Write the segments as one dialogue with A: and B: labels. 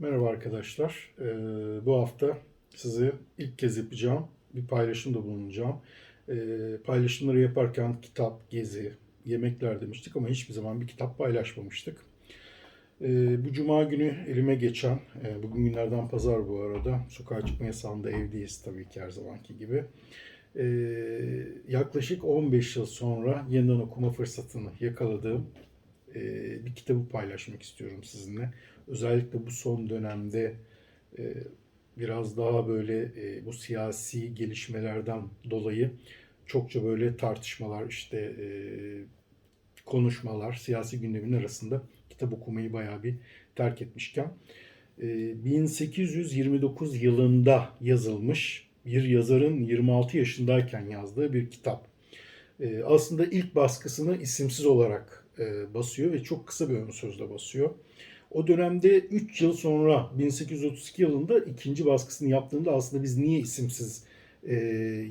A: Merhaba arkadaşlar. Ee, bu hafta size ilk kez yapacağım bir paylaşımda bulunacağım. Ee, paylaşımları yaparken kitap, gezi, yemekler demiştik ama hiçbir zaman bir kitap paylaşmamıştık. Ee, bu cuma günü elime geçen, e, bugün günlerden pazar bu arada, sokağa çıkma yasağında evdeyiz tabii ki her zamanki gibi. Ee, yaklaşık 15 yıl sonra yeniden okuma fırsatını yakaladığım e, bir kitabı paylaşmak istiyorum sizinle. Özellikle bu son dönemde e, biraz daha böyle e, bu siyasi gelişmelerden dolayı çokça böyle tartışmalar işte e, konuşmalar siyasi gündemin arasında kitap okumayı bayağı bir terk etmişken e, 1829 yılında yazılmış bir yazarın 26 yaşındayken yazdığı bir kitap. E, aslında ilk baskısını isimsiz olarak e, basıyor ve çok kısa bir ön sözle basıyor. O dönemde 3 yıl sonra 1832 yılında ikinci baskısını yaptığında aslında biz niye isimsiz e,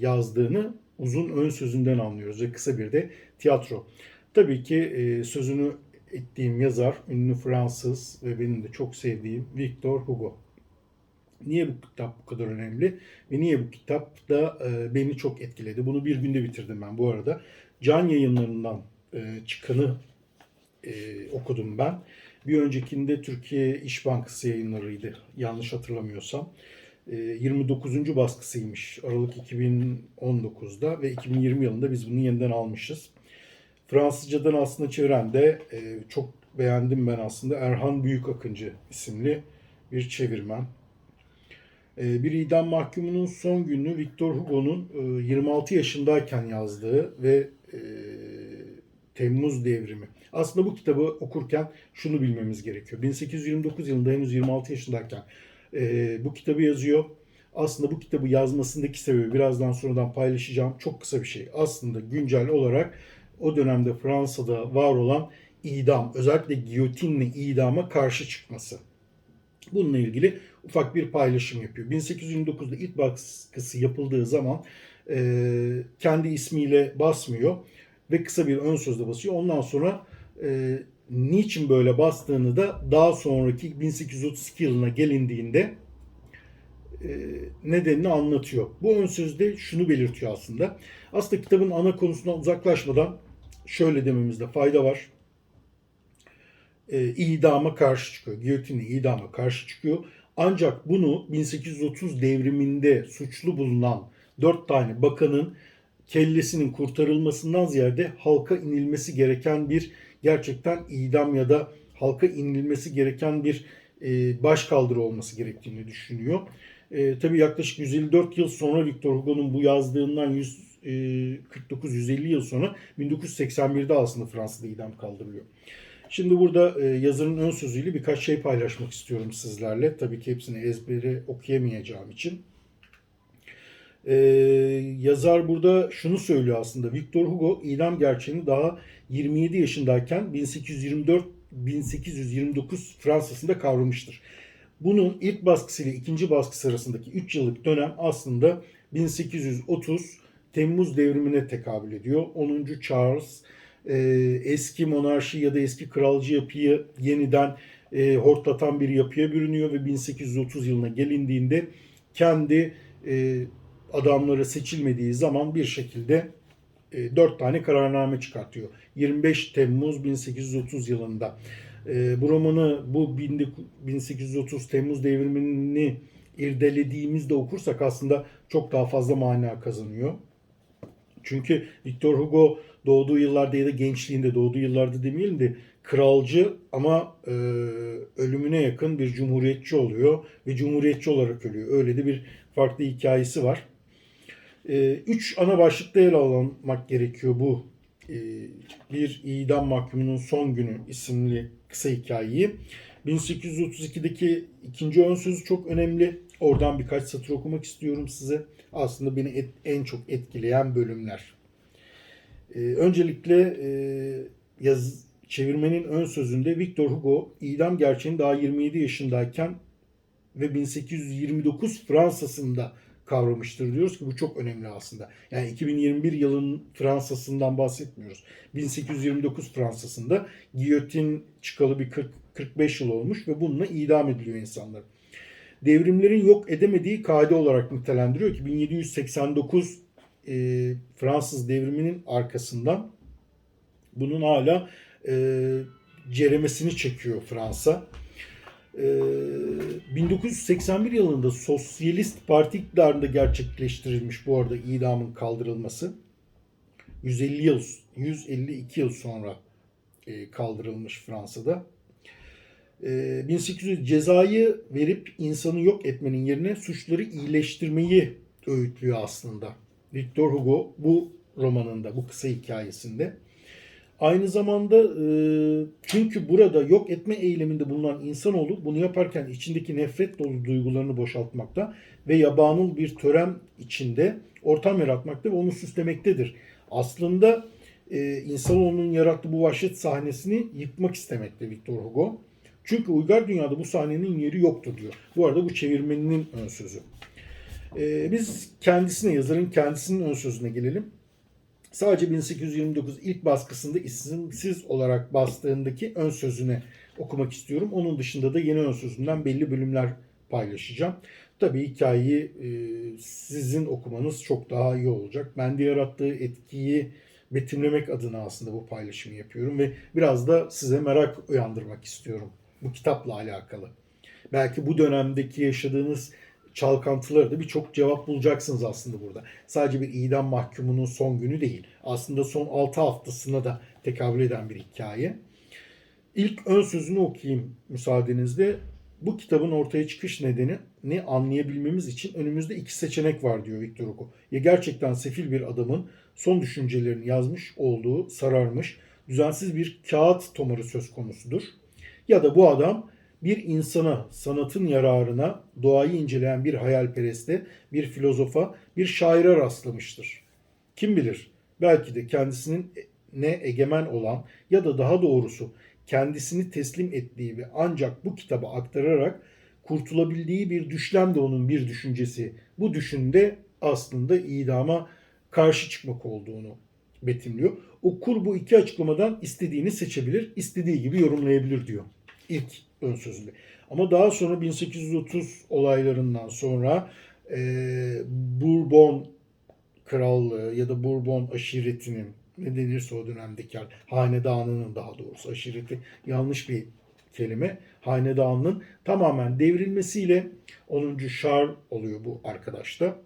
A: yazdığını uzun ön sözünden anlıyoruz ve kısa bir de tiyatro. Tabii ki e, sözünü ettiğim yazar ünlü Fransız ve benim de çok sevdiğim Victor Hugo. Niye bu kitap bu kadar önemli ve niye bu kitap da e, beni çok etkiledi? Bunu bir günde bitirdim ben bu arada. Can yayınlarından e, çıkanı e, okudum ben. Bir öncekinde Türkiye İş Bankası yayınlarıydı yanlış hatırlamıyorsam. E, 29. baskısıymış Aralık 2019'da ve 2020 yılında biz bunu yeniden almışız. Fransızcadan aslında çeviren de e, çok beğendim ben aslında Erhan Büyük Akıncı isimli bir çevirmen. E, bir idam mahkumunun son günü Victor Hugo'nun e, 26 yaşındayken yazdığı ve e, Temmuz devrimi. Aslında bu kitabı okurken şunu bilmemiz gerekiyor. 1829 yılında henüz 26 yaşındayken e, bu kitabı yazıyor. Aslında bu kitabı yazmasındaki sebebi birazdan sonradan paylaşacağım çok kısa bir şey. Aslında güncel olarak o dönemde Fransa'da var olan idam, özellikle giyotinle idama karşı çıkması. Bununla ilgili ufak bir paylaşım yapıyor. 1829'da ilk baskısı yapıldığı zaman e, kendi ismiyle basmıyor ve kısa bir ön sözle basıyor. Ondan sonra e, niçin böyle bastığını da daha sonraki 1832 yılına gelindiğinde e, nedenini anlatıyor. Bu ön sözde şunu belirtiyor aslında. Aslında kitabın ana konusundan uzaklaşmadan şöyle dememizde fayda var. E, idama karşı çıkıyor. Giyotinle idama karşı çıkıyor. Ancak bunu 1830 devriminde suçlu bulunan dört tane bakanın kellesinin kurtarılmasından ziyade halka inilmesi gereken bir gerçekten idam ya da halka inilmesi gereken bir e, başkaldırı olması gerektiğini düşünüyor. E, tabii yaklaşık 154 yıl sonra Victor Hugo'nun bu yazdığından 149-150 yıl sonra 1981'de aslında Fransa'da idam kaldırılıyor. Şimdi burada e, yazarın ön sözüyle birkaç şey paylaşmak istiyorum sizlerle. Tabii ki hepsini ezbere okuyamayacağım için. Ee, yazar burada şunu söylüyor aslında. Victor Hugo idam gerçeğini daha 27 yaşındayken 1824 1829 Fransa'sında kavramıştır. Bunun ilk baskısı ile ikinci baskısı arasındaki 3 yıllık dönem aslında 1830 Temmuz devrimine tekabül ediyor. 10. Charles e, eski monarşi ya da eski kralcı yapıyı yeniden e, hortlatan bir yapıya bürünüyor ve 1830 yılına gelindiğinde kendi e, adamları seçilmediği zaman bir şekilde e, 4 tane kararname çıkartıyor. 25 Temmuz 1830 yılında. E, bu romanı bu 1830 Temmuz devrimini irdelediğimizde okursak aslında çok daha fazla mana kazanıyor. Çünkü Victor Hugo doğduğu yıllarda ya da gençliğinde doğduğu yıllarda demeyelim de kralcı ama e, ölümüne yakın bir cumhuriyetçi oluyor ve cumhuriyetçi olarak ölüyor. Öyle de bir farklı hikayesi var. E, üç ana başlıkta ele alınmak gerekiyor bu e, bir idam mahkumunun son günü isimli kısa hikayeyi. 1832'deki ikinci ön sözü çok önemli. Oradan birkaç satır okumak istiyorum size. Aslında beni et, en çok etkileyen bölümler. Ee, öncelikle e, yaz, çevirmenin ön sözünde Victor Hugo idam gerçeğini daha 27 yaşındayken ve 1829 Fransa'sında kavramıştır diyoruz ki bu çok önemli aslında. Yani 2021 yılın Fransa'sından bahsetmiyoruz. 1829 Fransa'sında giyotin çıkalı bir 40 45 yıl olmuş ve bununla idam ediliyor insanlar. Devrimlerin yok edemediği kaide olarak nitelendiriyor ki 1789 e, Fransız devriminin arkasından bunun hala e, ceremesini çekiyor Fransa. E, 1981 yılında Sosyalist Parti iktidarında gerçekleştirilmiş bu arada idamın kaldırılması. 150 yıl, 152 yıl sonra e, kaldırılmış Fransa'da. E, 1800 cezayı verip insanı yok etmenin yerine suçları iyileştirmeyi öğütlüyor aslında. Victor Hugo bu romanında, bu kısa hikayesinde. Aynı zamanda e, çünkü burada yok etme eyleminde bulunan insanoğlu bunu yaparken içindeki nefret dolu duygularını boşaltmakta ve yabanıl bir tören içinde ortam yaratmakta ve onu süslemektedir. Aslında e, insanoğlunun yarattığı bu vahşet sahnesini yıkmak istemekte Victor Hugo. Çünkü uygar dünyada bu sahnenin yeri yoktur diyor. Bu arada bu çevirmeninin ön sözü. E, biz kendisine, yazarın kendisinin ön sözüne gelelim. Sadece 1829 ilk baskısında isimsiz olarak bastığındaki ön sözüne okumak istiyorum. Onun dışında da yeni ön sözünden belli bölümler paylaşacağım. Tabii hikayeyi e, sizin okumanız çok daha iyi olacak. Bende yarattığı etkiyi betimlemek adına aslında bu paylaşımı yapıyorum ve biraz da size merak uyandırmak istiyorum bu kitapla alakalı. Belki bu dönemdeki yaşadığınız çalkantıları da birçok cevap bulacaksınız aslında burada. Sadece bir idam mahkumunun son günü değil. Aslında son 6 haftasına da tekabül eden bir hikaye. İlk ön sözünü okuyayım müsaadenizle. Bu kitabın ortaya çıkış nedeni ne anlayabilmemiz için önümüzde iki seçenek var diyor Victor Hugo. Ya gerçekten sefil bir adamın son düşüncelerini yazmış olduğu sararmış, düzensiz bir kağıt tomarı söz konusudur. Ya da bu adam bir insana, sanatın yararına doğayı inceleyen bir hayalpereste, bir filozofa, bir şaire rastlamıştır. Kim bilir belki de kendisinin ne egemen olan ya da daha doğrusu kendisini teslim ettiği ve ancak bu kitaba aktararak kurtulabildiği bir düşlem de onun bir düşüncesi. Bu düşünde aslında idama karşı çıkmak olduğunu betimliyor. Okur bu iki açıklamadan istediğini seçebilir, istediği gibi yorumlayabilir diyor. İlk ön sözünde. Ama daha sonra 1830 olaylarından sonra e, Bourbon krallığı ya da Bourbon aşiretinin ne denirse o dönemdeki hanedanının daha doğrusu aşireti yanlış bir kelime. Hanedanının tamamen devrilmesiyle 10. Charles oluyor bu arkadaşta.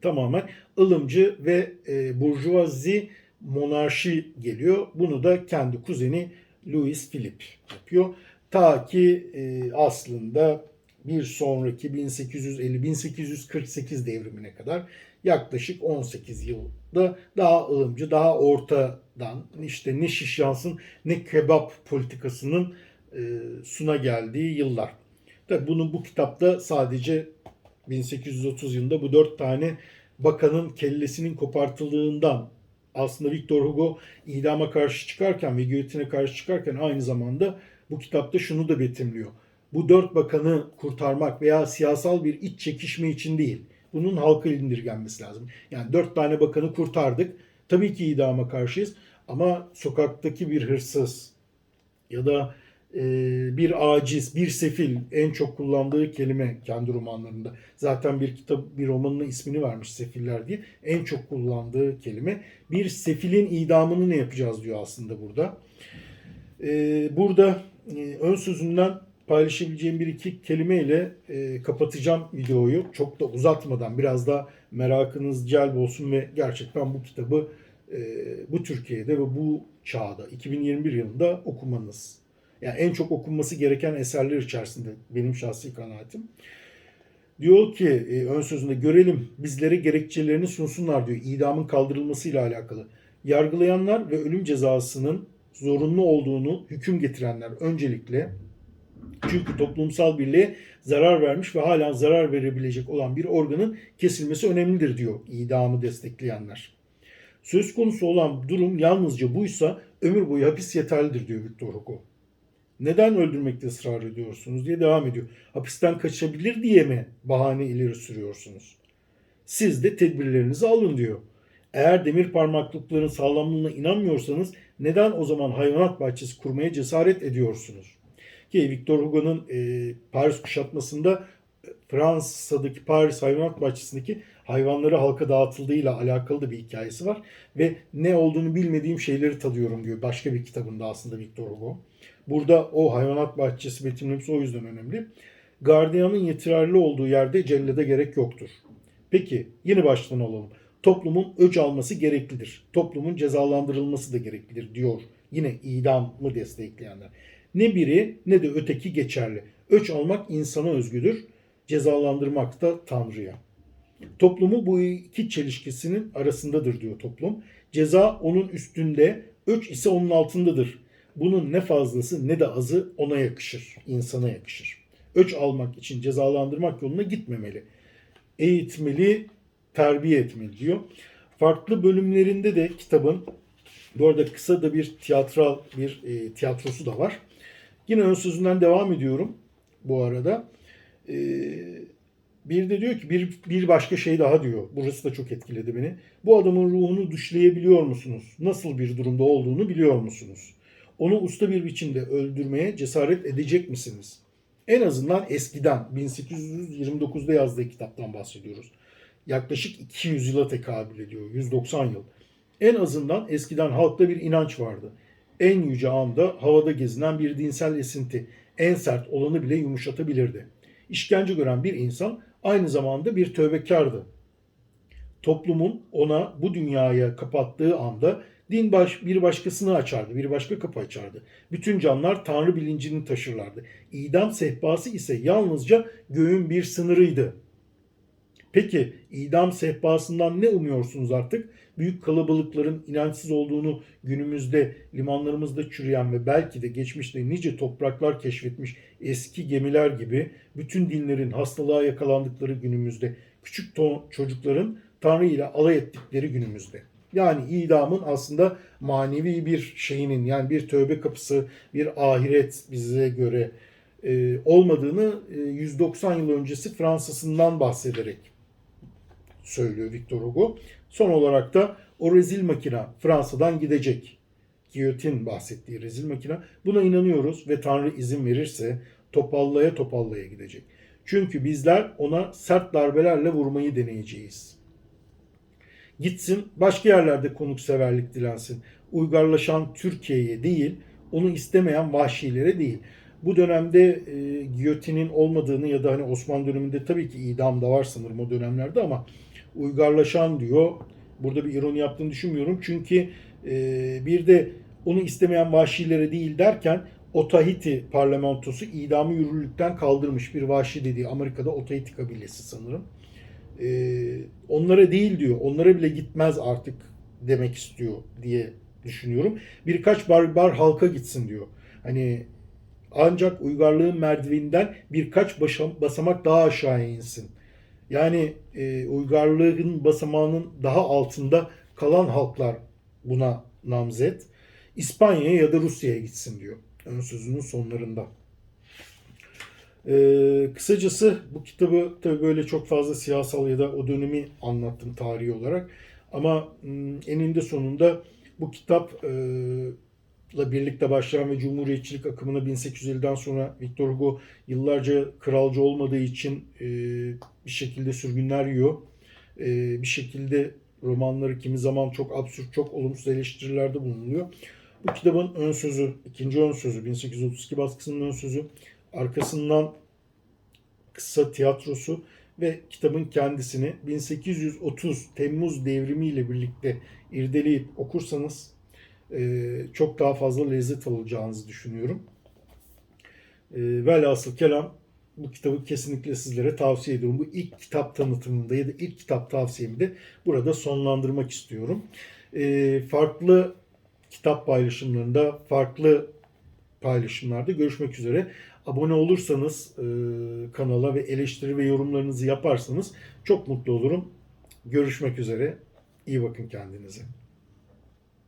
A: Tamamen ılımcı ve e, burjuvazi monarşi geliyor. Bunu da kendi kuzeni Louis Philip yapıyor. Ta ki e, aslında bir sonraki 1850-1848 devrimine kadar yaklaşık 18 yılda daha ılımcı, daha ortadan işte ne şiş yansın ne kebap politikasının e, suna geldiği yıllar. Tabi bunu bu kitapta sadece 1830 yılında bu dört tane bakanın kellesinin kopartıldığından aslında Victor Hugo idama karşı çıkarken ve giyotine karşı çıkarken aynı zamanda bu kitapta şunu da betimliyor. Bu dört bakanı kurtarmak veya siyasal bir iç çekişme için değil. Bunun halka indirgenmesi lazım. Yani dört tane bakanı kurtardık. Tabii ki idama karşıyız. Ama sokaktaki bir hırsız ya da bir aciz, bir sefil en çok kullandığı kelime kendi romanlarında. Zaten bir kitap, bir romanının ismini vermiş Sefiller diye. En çok kullandığı kelime. Bir sefilin idamını ne yapacağız diyor aslında burada. E, burada e, ön sözünden paylaşabileceğim bir iki kelimeyle e, kapatacağım videoyu. Çok da uzatmadan biraz da merakınız celp olsun ve gerçekten bu kitabı e, bu Türkiye'de ve bu çağda 2021 yılında okumanız. Yani en çok okunması gereken eserler içerisinde benim şahsi kanaatim. Diyor ki e, ön sözünde görelim bizlere gerekçelerini sunsunlar diyor idamın kaldırılmasıyla alakalı. Yargılayanlar ve ölüm cezasının zorunlu olduğunu hüküm getirenler öncelikle çünkü toplumsal birliğe zarar vermiş ve hala zarar verebilecek olan bir organın kesilmesi önemlidir diyor idamı destekleyenler. Söz konusu olan durum yalnızca buysa ömür boyu hapis yeterlidir diyor Victor Hugo. Neden öldürmekte ısrar ediyorsunuz diye devam ediyor. Hapisten kaçabilir diye mi bahane ileri sürüyorsunuz? Siz de tedbirlerinizi alın diyor. Eğer demir parmaklıkların sağlamlığına inanmıyorsanız neden o zaman hayvanat bahçesi kurmaya cesaret ediyorsunuz? Ki Victor Hugo'nun e, Paris kuşatmasında Fransa'daki Paris Hayvanat Bahçesi'ndeki hayvanları halka dağıtıldığıyla alakalı da bir hikayesi var. Ve ne olduğunu bilmediğim şeyleri tadıyorum diyor. Başka bir kitabında aslında Victor Hugo. Burada o hayvanat bahçesi betimlemesi o yüzden önemli. Gardiyanın yeterli olduğu yerde cellede gerek yoktur. Peki yeni baştan alalım. Toplumun öç alması gereklidir. Toplumun cezalandırılması da gereklidir diyor. Yine idamı destekleyenler. Ne biri ne de öteki geçerli. Öç almak insana özgüdür. Cezalandırmak da Tanrı'ya. Toplumu bu iki çelişkisinin arasındadır diyor toplum. Ceza onun üstünde, öç ise onun altındadır. Bunun ne fazlası ne de azı ona yakışır, insana yakışır. Öç almak için cezalandırmak yoluna gitmemeli. Eğitmeli, terbiye etmeli diyor. Farklı bölümlerinde de kitabın bu arada kısa da bir tiyatral bir e, tiyatrosu da var. Yine ön sözünden devam ediyorum bu arada. E, bir de diyor ki bir, bir başka şey daha diyor. Burası da çok etkiledi beni. Bu adamın ruhunu düşleyebiliyor musunuz? Nasıl bir durumda olduğunu biliyor musunuz? Onu usta bir biçimde öldürmeye cesaret edecek misiniz? En azından eskiden 1829'da yazdığı kitaptan bahsediyoruz. Yaklaşık 200 yıla tekabül ediyor. 190 yıl. En azından eskiden halkta bir inanç vardı. En yüce anda havada gezinen bir dinsel esinti en sert olanı bile yumuşatabilirdi. İşkence gören bir insan aynı zamanda bir tövbekardı. Toplumun ona bu dünyaya kapattığı anda din baş, bir başkasını açardı, bir başka kapı açardı. Bütün canlar tanrı bilincini taşırlardı. İdam sehpası ise yalnızca göğün bir sınırıydı. Peki idam sehpasından ne umuyorsunuz artık? Büyük kalabalıkların inançsız olduğunu günümüzde limanlarımızda çürüyen ve belki de geçmişte nice topraklar keşfetmiş eski gemiler gibi bütün dinlerin hastalığa yakalandıkları günümüzde küçük çocukların Tanrı ile alay ettikleri günümüzde. Yani idamın aslında manevi bir şeyinin yani bir tövbe kapısı, bir ahiret bize göre e, olmadığını e, 190 yıl öncesi Fransa'sından bahsederek söylüyor Victor Hugo. Son olarak da o rezil makina Fransa'dan gidecek. Giyotin bahsettiği rezil makina. Buna inanıyoruz ve Tanrı izin verirse topallaya topallaya gidecek. Çünkü bizler ona sert darbelerle vurmayı deneyeceğiz. Gitsin başka yerlerde konukseverlik dilensin. Uygarlaşan Türkiye'ye değil, onu istemeyen vahşilere değil. Bu dönemde e, giyotinin olmadığını ya da hani Osmanlı döneminde tabii ki idam da var sanırım o dönemlerde ama uygarlaşan diyor. Burada bir ironi yaptığını düşünmüyorum. Çünkü e, bir de onu istemeyen vahşilere değil derken Otahiti parlamentosu idamı yürürlükten kaldırmış bir vahşi dediği Amerika'da Otahiti kabilesi sanırım. E, onlara değil diyor. Onlara bile gitmez artık demek istiyor diye düşünüyorum. Birkaç barbar halka gitsin diyor. Hani ancak uygarlığın merdiveninden birkaç basamak daha aşağıya insin. Yani e, uygarlığın basamağının daha altında kalan halklar buna namzet. İspanya'ya ya da Rusya'ya gitsin diyor. Ön sözünün sonlarında. E, kısacası bu kitabı tabii böyle çok fazla siyasal ya da o dönemi anlattım tarihi olarak. Ama m, eninde sonunda bu kitap e, la birlikte başlayan ve Cumhuriyetçilik akımına 1850'den sonra Victor Hugo yıllarca kralcı olmadığı için e, bir şekilde sürgünler yiyor. E, bir şekilde romanları kimi zaman çok absürt, çok olumsuz eleştirilerde bulunuyor. Bu kitabın ön sözü, ikinci ön sözü, 1832 baskısının ön sözü, arkasından kısa tiyatrosu ve kitabın kendisini 1830 Temmuz devrimi ile birlikte irdeleyip okursanız çok daha fazla lezzet alacağınızı düşünüyorum. E, velhasıl kelam bu kitabı kesinlikle sizlere tavsiye ediyorum. Bu ilk kitap tanıtımında ya da ilk kitap tavsiyemi de burada sonlandırmak istiyorum. E, farklı kitap paylaşımlarında, farklı paylaşımlarda görüşmek üzere. Abone olursanız e, kanala ve eleştiri ve yorumlarınızı yaparsanız çok mutlu olurum. Görüşmek üzere. İyi bakın kendinize.